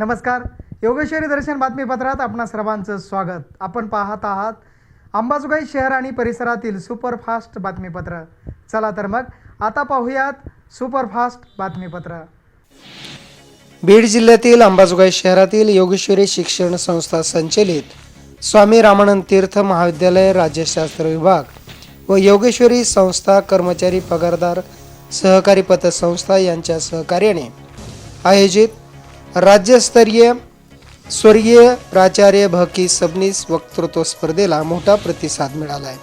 नमस्कार. योगेश्वरी दर्शन बातमीपत्रात आपणा सर्वांचं स्वागत. आपण पाहत आहात अंबाजोगाई शहर आणि परिसरातील सुपरफास्ट बातमीपत्र. चला तर मग आता पाहूयात सुपरफास्ट बातमीपत्र. बीड जिल्ह्यातील अंबाजोगाई शहरातील योगेश्वरी शिक्षण संस्था संचलित स्वामी रामानंद तीर्थ महाविद्यालय राज्यशास्त्र विभाग व योगेश्वरी संस्था कर्मचारी पगारदार सहकारी पतसंस्था यांच्या सहकार्याने आयोजित राज्यस्तरीय स्वर्गीय प्राचार्य भकी सबनीस वक्तृत्व स्पर्धेला मोठा प्रतिसाद मिळाला आहे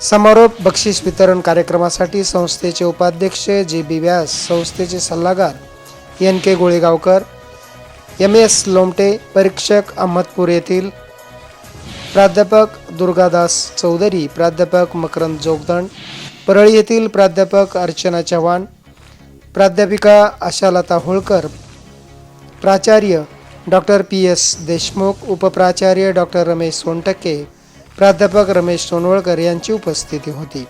समारोप बक्षीस वितरण कार्यक्रमासाठी संस्थेचे उपाध्यक्ष जे बी व्यास संस्थेचे सल्लागार N K Golegaonkar M S Lomte परीक्षक अहमदपूर येथील प्राध्यापक दुर्गादास चौधरी प्राध्यापक मकरंद जोगदंड परळी येथील प्राध्यापक अर्चना चव्हाण प्राध्यापिका आशालता होळकर प्राचार्य डॉक्टर पी एस देशमुख उपप्राचार्य डॉक्टर रमेश सोनटक्के प्राध्यापक रमेश सोनवळकर यांची उपस्थिती होती.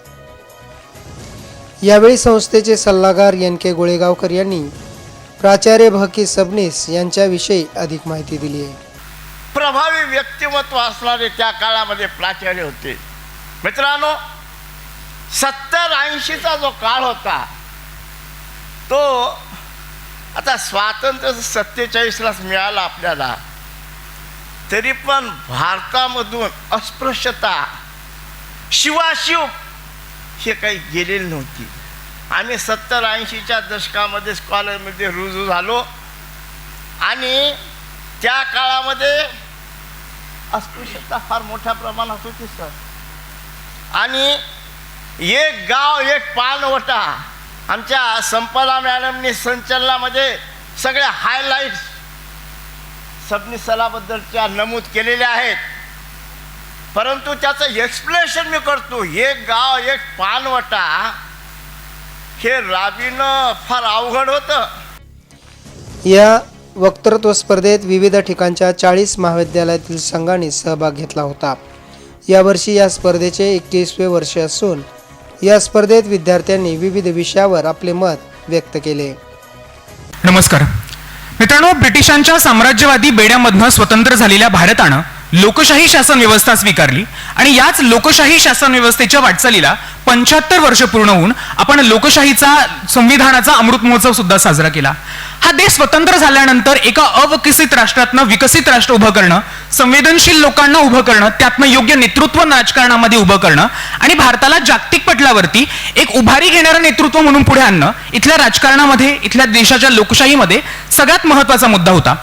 यावेळी संस्थेचे सल्लागार एन के गोळेगावकर यांनी प्राचार्य भकी सबनीस यांच्याविषयी अधिक माहिती दिली आहे. प्रभावी व्यक्तिमत्व असणारे त्या काळामध्ये प्राचार्य होते. मित्रांनो सत्तर ऐंशीचा जो काळ होता तो आता स्वातंत्र्य सत्तेचाळीसलाच मिळालं आपल्याला. तरी पण भारतामधून अस्पृश्यता शिवाशिव हे काही गेलेली नव्हती. आम्ही सत्तर ऐंशीच्या दशकामध्ये स्कॉलरमध्ये रुजू झालो. आणि त्या काळामध्ये अस्पृश्यता फार मोठ्या प्रमाणात होती सर. आणि एक गाव एक पानवटा आमच्या संपदा मॅडमनी संचलनामध्ये सगळ्या हायलाईट्स सबनिसलाबद्दलच्या नमूद केलेल्या आहेत. परंतु त्याचं एक्सप्लेनेशन मी करतो. एक गाव एक पानवटा हे राबीनं फार अवघड होतं. या वक्तृत्व स्पर्धेत विविध ठिकाणच्या चाळीस महाविद्यालयातील संघांनी सहभाग घेतला होता. यावर्षी या स्पर्धेचे एकतीसवे वर्ष असून या स्पर्धेत विद्यार्थ्यांनी विविध विषयावर आपले मत व्यक्त केले. नमस्कार. मित्रांनो ब्रिटिशांच्या साम्राज्यवादी बेड्यामधनं स्वतंत्र झालेल्या भारतानं लोकशाही शासन व्यवस्था स्वीकारली आणि याच लोकशाही शासन व्यवस्थेच्या वाटचालीला पंच्याहत्तर वर्ष पूर्ण होऊन आपण लोकशाहीचा संविधानाचा अमृत महोत्सव सुद्धा साजरा केला. हा देश स्वतंत्र झाल्यानंतर एका अविकसित राष्ट्रातनं विकसित राष्ट्र उभं करणं संवेदनशील लोकांना उभं करणं त्यातनं योग्य नेतृत्व राजकारणामध्ये उभं करणं आणि भारताला जागतिक पटलावरती एक उभारी घेणारं नेतृत्व म्हणून पुढे आणणं इथल्या राजकारणामध्ये इथल्या देशाच्या लोकशाहीमध्ये सगळ्यात महत्त्वाचा मुद्दा होता.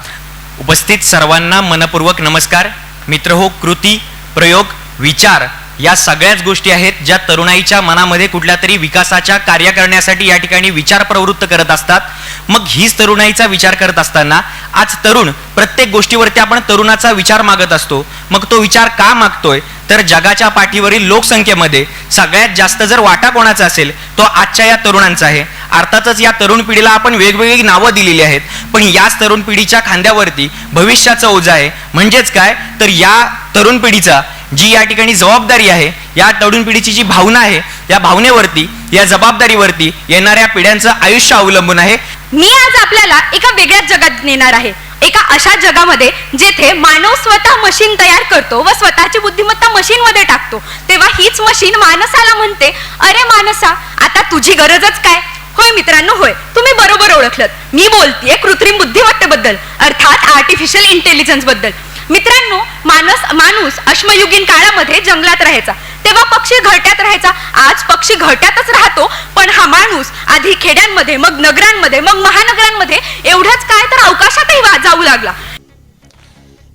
उपस्थित सर्वांना मनपूर्वक नमस्कार. मित्र हो कृती प्रयोग विचार या सगळ्याच गोष्टी आहेत ज्या तरुणाईच्या मनामध्ये कुठल्या तरी विकासाच्या कार्य करण्यासाठी या ठिकाणी विचार प्रवृत्त करत असतात. मग हीच तरुणाईचा विचार करत असताना आज तरुण प्रत्येक गोष्टीवरती आपण तरुणाचा विचार मागत असतो. मग तो विचार का मागतोय? तर जगाच्या पाठीवरील लोकसंख्येमध्ये सगळ्यात जास्त जर वाटा कोणाचा असेल तो आजच्या या तरुणांचा आहे. अर्थातच या तरुण पिढीला आपण वेगवेगळी नावं दिलेली आहेत. पण याच तरुण पिढीच्या खांद्यावरती भविष्याचं ओझं आहे. म्हणजेच काय? तर या तरुण पिढीचा जी या ठिकाणी जबाबदारी आहे या तरुण पिढीची जी भावना आहे या भावनेवरती या जबाबदारीवरती येणाऱ्या पिढ्यांचं आयुष्य अवलंबून आहे. मी आज आपल्याला एका वेगळ्याच जगात नेणार आहे. एका अशा जगामध्ये जेथे मानव स्वतः मशीन तयार करतो व स्वतःची बुद्धिमत्ता मशीन मध्ये टाकतो तेव्हा हीच मशीन मानसाला म्हणते अरे मानसा आता तुझी गरजच काय? होय मित्रांनो होय. तुम्ही बरोबर ओळखलत. मी बोलतीये कृत्रिम बुद्धिमत्तेबद्दल अर्थात आर्टिफिशियल इंटेलिजन्सबद्दल. मित्रांनो मानस माणूस अश्मयुगीन काळामध्ये जंगलात राहायचा. तेव्हा पक्षी घरट्यात राहायचा. आज पक्षी घरट्यातच राहतो पण हा माणूस आधी खेड्यांमध्ये मग नगरांमध्ये मग महानगरांमध्ये एवढंच काय तर अवकाशातही वा- जाऊ लागला.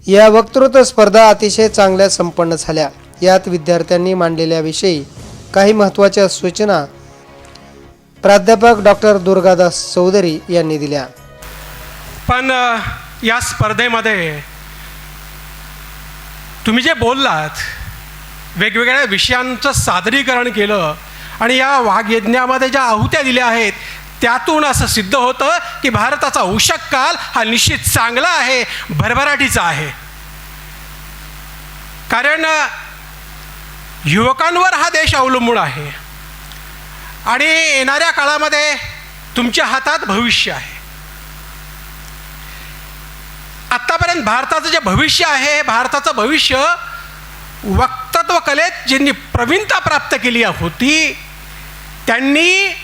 या वक्तृत्व स्पर्धा अतिशय चांगल्या संपन्न झाल्या. यात विद्यार्थ्यांनी मांडलेल्या विषयी काही महत्त्वाच्या सूचना प्राध्यापक डॉक्टर दुर्गादास चौधरी यांनी दिल्या. पण या स्पर्धेमध्ये तुम्ही जे बोललात वेगवेगळ्या विषयांचं सादरीकरण केलं आणि या वाघयज्ञामध्ये ज्या आहुत्या दिल्या आहेत त्यातून असं सिद्ध होतं की भारताचा उषक काल हा निश्चित चांगला आहे भरभराटीचा आहे. कारण युवकांवर हा देश अवलंबून आहे आणि येणाऱ्या काळामध्ये तुमच्या हातात भविष्य आहे. आत्तापर्यंत भारताचं जे भविष्य आहे भारताचं भविष्य पुरातत्व कलेत ज्यांनी प्रवीणता प्राप्त केली होती त्यांनी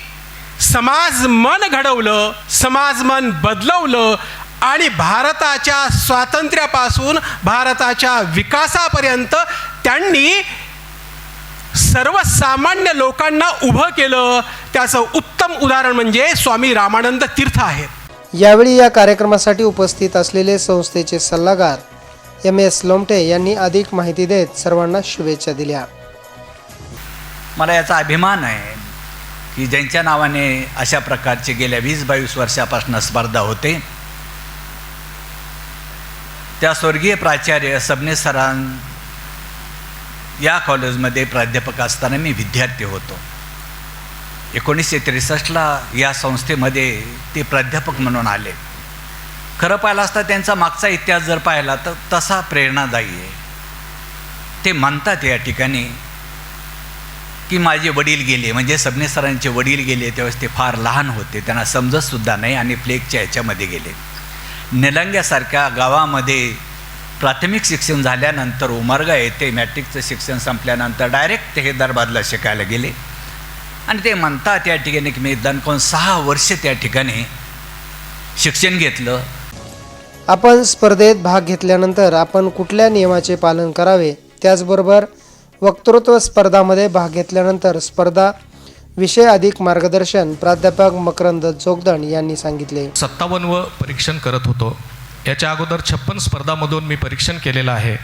समाज मन घडवलं समाज मन बदलवलं आणि भारताच्या स्वातंत्र्यापासून भारताच्या विकासापर्यंत त्यांनी सर्वसामान्य लोकांना उभं केलं. त्याचं उत्तम उदाहरण म्हणजे स्वामी रामानंद तीर्थ आहेत. यावेळी या कार्यक्रमासाठी उपस्थित असलेले संस्थेचे सल्लागार एम एस लोमटे यांनी अधिक माहिती देत सर्वांना शुभेच्छा दिल्या. मला याचा अभिमान आहे की ज्यांच्या नावाने अशा प्रकारचे गेल्या वीस बावीस वर्षापासून स्पर्धा होते त्या स्वर्गीय प्राचार्य सबने सरां या कॉलेजमध्ये प्राध्यापक असताना मी विद्यार्थी होतो. एकोणीसशे त्रेसष्टला या संस्थेमध्ये ते प्राध्यापक म्हणून आले. खरं पाहिलं असता त्यांचा मागचा इतिहास जर पाहिला तर तसा प्रेरणादायी आहे. ते म्हणतात या ठिकाणी की माझे वडील गेले म्हणजे सबने सरांचे वडील गेले त्यावेळेस ते फार लहान होते त्यांना समजतसुद्धा नाही आणि प्लेगच्या ह्याच्यामध्ये गेले. निलंग्यासारख्या गावामध्ये प्राथमिक शिक्षण झाल्यानंतर उमरगा येथे मॅट्रिकचं शिक्षण संपल्यानंतर डायरेक्ट ते हैदराबादला शिकायला गेले. आणि ते म्हणतात या ठिकाणी की मी दणकोन सहा वर्ष त्या ठिकाणी शिक्षण घेतलं. आपण स्पर्धेत भाग घेतल्यानंतर आपण कुठल्या नियमाचे पालन करावे? त्याचबरोबर वक्तृत्व स्पर्धामध्ये भाग घेतल्यानंतर स्पर्धा विषय अधिक मार्गदर्शन प्राध्यापक मकरंद जोगदण यांनी सांगितले. सत्तावन्न व परीक्षण करत होतो. याच्या अगोदर छप्पन स्पर्धामधून मी परीक्षण केलेलं आहे.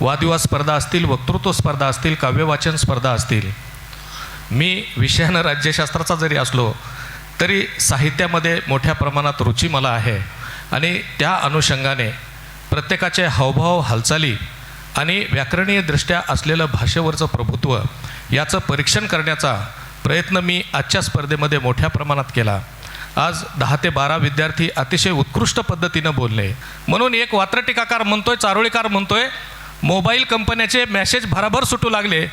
वादविवाद स्पर्धा असतील वक्तृत्व स्पर्धा असतील काव्यवाचन स्पर्धा असतील. मी विषयानं राज्यशास्त्राचा जरी असलो तरी साहित्यामध्ये मोठ्या प्रमाणात रुची मला आहे. आणि त्या अनुषंगाने प्रत्येकाचे हावभाव हालचाली आणि व्याकरणीयदृष्ट्या असलेलं भाषेवरचं प्रभुत्व याचं परीक्षण करण्याचा प्रयत्न मी आजच्या स्पर्धेमध्ये मोठ्या प्रमाणात केला. आज दहा ते बारा विद्यार्थी अतिशय उत्कृष्ट पद्धतीनं बोलले. म्हणून एक वात्र टीकाकार म्हणतोय चारोळीकार म्हणतोय मोबाईल कंपन्याचे मॅसेज भराभर सुटू लागले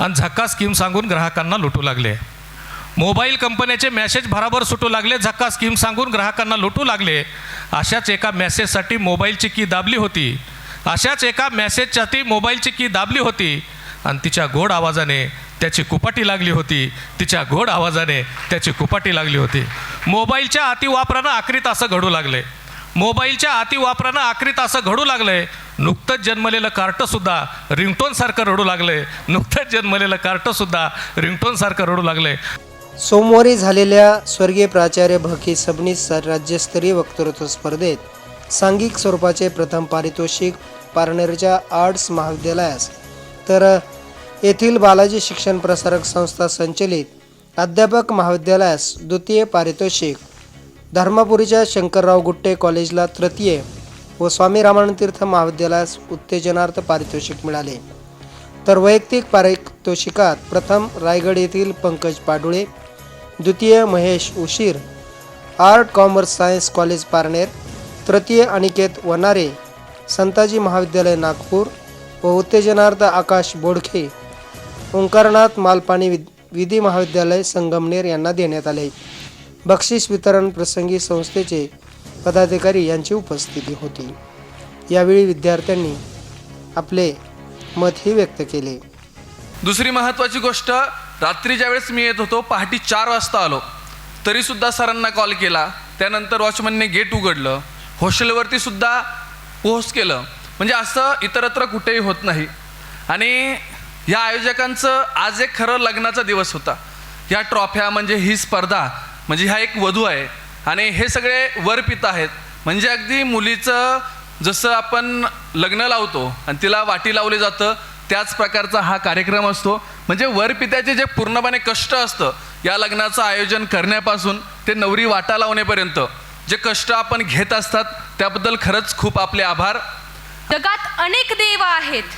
आणि झक्का स्कीम सांगून ग्राहकांना लुटू लागले. मोबाईल कंपन्याचे मॅसेज भराभर सुटू लागले झक्का स्कीम सांगून ग्राहकांना लुटू लागले. अशाच एका मेसेजसाठी मोबाईलची की दाबली होती. अशाच एका मॅसेजसाठी मोबाईलची की दाबली होती. आणि तिच्या गोड आवाजाने त्याची कुपाटी लागली होती. तिच्या गोड आवाजाने त्याची कुपाटी लागली होती. मोबाईलच्या अतिवापरानं आखरीत असं घडू लागले. मोबाईलच्या अतिवापरानं आखरीत असं घडू लागलंय नुकतंच जन्मलेलं कार्टंसुद्धा रिंगटोनसारखं रडू लागलंय नुकतंच जन्मलेलं कार्टंसुद्धा रिंगटोनसारखं रडू लागलंय सोमवारी झालेल्या स्वर्गीय प्राचार्य भकी सबनीस राज्यस्तरीय वक्तृत्व स्पर्धेत सांघिक स्वरूपाचे प्रथम पारितोषिक पारनेरच्या आर्ट्स महाविद्यालयास तर येथील बालाजी शिक्षण प्रसारक संस्था संचलित अध्यापक महाविद्यालयास द्वितीय पारितोषिक धर्मापुरीच्या शंकरराव गुट्टे कॉलेजला तृतीय व स्वामी रामानंद तीर्थ महाविद्यालयास उत्तेजनार्थ पारितोषिक मिळाले. तर वैयक्तिक पारितोषिकात प्रथम रायगड येथील पंकज पाडुळे द्वितीय Mahesh Ushir art commerce science college Parner तृतीय अनिकेत वनारे संताजी महाविद्यालय नागपूर व उत्तेजनार्थ आकाश बोडखे ओंकारनाथ मालपाणी विद विधी महाविद्यालय संगमनेर यांना देण्यात आले. बक्षीस वितरण प्रसंगी संस्थेचे पदाधिकारी यांची उपस्थिती होती. यावेळी विद्यार्थ्यांनी आपले मतही व्यक्त केले. दुसरी महत्त्वाची गोष्ट रात्री ज्यावेळेस मी येत होतो पहाटे चार वाजता आलो. तरीसुद्धा सरांना कॉल केला. त्यानंतर वॉचमनने गेट उघडलं. हॉस्टेलवरती सुद्धा केलं. म्हणजे असं इतरत्र कुठेही होत नाही. आणि या आयोजकांचं आज एक खरं लग्नाचा दिवस होता. या ट्रॉफ्या म्हणजे ही स्पर्धा म्हणजे ह्या एक वधू आहे. आणि हे सगळे वरपित आहेत. म्हणजे अगदी मुलीचं जसं आपण लग्न लावतो आणि तिला वाटी लावले जातं त्याच प्रकारचा हा कार्यक्रम असतो. म्हणजे वरपित्याचे जे पूर्णपणे कष्ट असतं या लग्नाचं आयोजन करण्यापासून ते नवरी वाटा लावण्यापर्यंत जे कष्ट आपण घेत असतात त्याबद्दल खरंच खूप आपले आभार. जगात अनेक देव आहेत.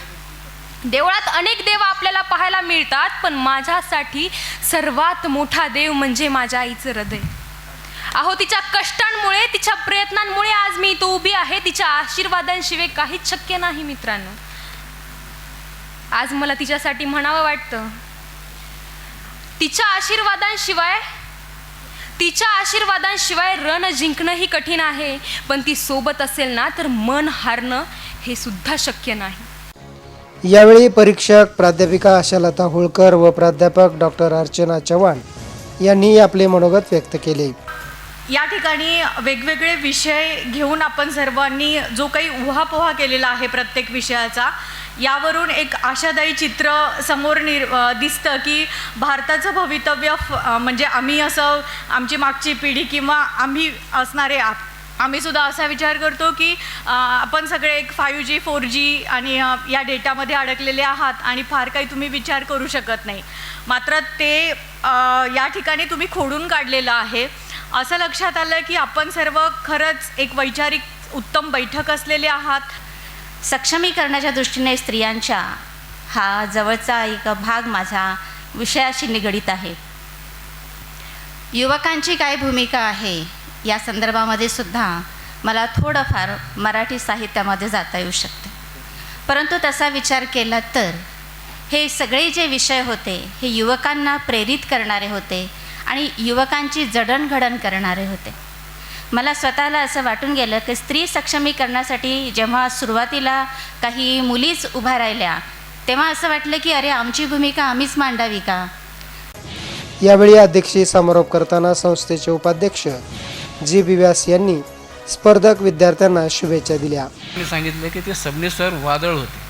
देवळात अनेक देव आपल्याला पाहायला मिळतात पण माझ्यासाठी सर्वात मोठा देव म्हणजे माझ्या आईचं हृदय. अहो तिच्या कष्टांमुळे तिच्या प्रयत्नांमुळे आज मी इथं उभी आहे. तिच्या आशीर्वादांशिवाय काहीच शक्य नाही मित्रांनो. आज मला तिच्यासाठी म्हणावं वाटतं. तिच्या आशीर्वादांशिवाय तिच्या आशीर्वादांशिवाय रण जिंकणंही कठीण आहे पण ती सोबत असेल ना तर मन हारणं हे सुद्धा शक्य नाही. यावेळी परीक्षक प्राध्यापिका आशालता होळकर व प्राध्यापक डॉक्टर अर्चना चव्हाण यांनी आपले मनोगत व्यक्त केले. या ठिकाणी वेगवेगळे विषय घेऊन आपण सर्वांनी जो काही उहापोहा केलेला आहे प्रत्येक विषयाचा यावरून एक आशादायी चित्र समोर निर दिसतं की भारताचं भवितव्य फ- म्हणजे आम्ही असं आमची मागची पिढी किंवा आम्ही असणारे आप आम्हीसुद्धा असा विचार करतो की आपण सगळे एक फायू जी फोर जी आणि या डेटामध्ये अडकलेले आहात आणि फार काही तुम्ही विचार करू शकत नाही. मात्र ते या ठिकाणी तुम्ही खोडून काढलेलं आहे. असं लक्षात आलं की आपण सर्व खरंच एक वैचारिक उत्तम बैठक असलेले आहात. सक्षमीकरणाच्या दृष्टीने स्त्रियांच्या हा जवळचा एक भाग माझा विषयाशी निगडीत आहे. युवकांची काय भूमिका आहे? या संदर्भामध्ये सुद्धा मला थोडंफार मराठी साहित्यामध्ये जाता येऊ शकते. परंतु तसा विचार केला तर हे सगळे जे विषय होते हे युवकांना प्रेरित करणारे होते आणि युवकांची जडणघडण करणारे होते. मला स्वतःला असं वाटून गेलं की स्त्री सक्षमीकरणासाठी जेव्हा सुरुवातीला काही मुलीच उभ्या राहिल्या तेव्हा असं वाटलं की अरे आमची भूमिका आम्हीच मांडावी का? यावेळी अध्यक्षीय समारोप करताना संस्थेचे उपाध्यक्ष जी बी व्यास यांनी स्पर्धक विद्यार्थ्यांना शुभेच्छा दिल्या. मी सांगितलं की ते सबने सर वादळ होते.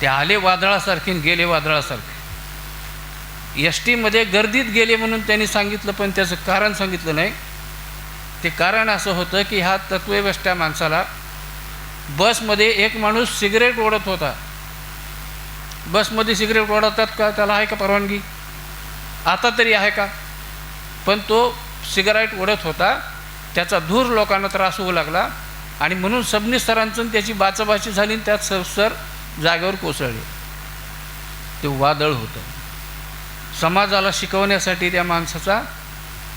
ते आले वादळासारखे आणि गेले वादळासारखे. एस टीमध्ये गर्दीत गेले म्हणून त्यांनी सांगितलं पण त्याचं कारण सांगितलं नाही. ते कारण असं होतं की ह्या तत्ववेष्ट्या माणसाला बसमध्ये एक माणूस सिगरेट ओढत होता. बसमध्ये सिगरेट ओढतात का? त्याला आहे का परवानगी? आता तरी आहे का? पण तो सिगारेट ओढत होता. त्याचा धूर लोकांना त्रास होऊ लागला आणि म्हणून सबनी सरांचं त्याची बाचाबाची झाली आणि त्यात सर जागेवर कोसळले. ते वादळ होतं. समाजाला शिकवण्यासाठी त्या माणसाचा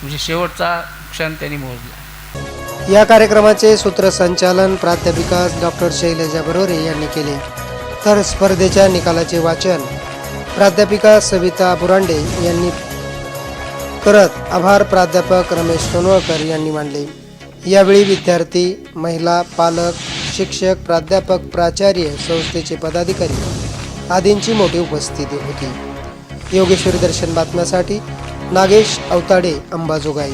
म्हणजे शेवटचा नुकसान त्यांनी मोजलं. या कार्यक्रमाचे सूत्रसंचालन प्राध्यापिका डॉक्टर शैलजा बरोरे यांनी केले. तर स्पर्धेच्या निकालाचे वाचन प्राध्यापिका सविता बुरांडे यांनी करत आभार प्राध्यापक रमेश सोनवळकर यांनी मांडले. यावेळी विद्यार्थी महिला पालक शिक्षक प्राध्यापक प्राचार्य संस्थेचे पदाधिकारी आदींची मोठी उपस्थिती होती. योगेश्वरी दर्शन बातम्यासाठी नागेश अवताडे अंबाजोगाई.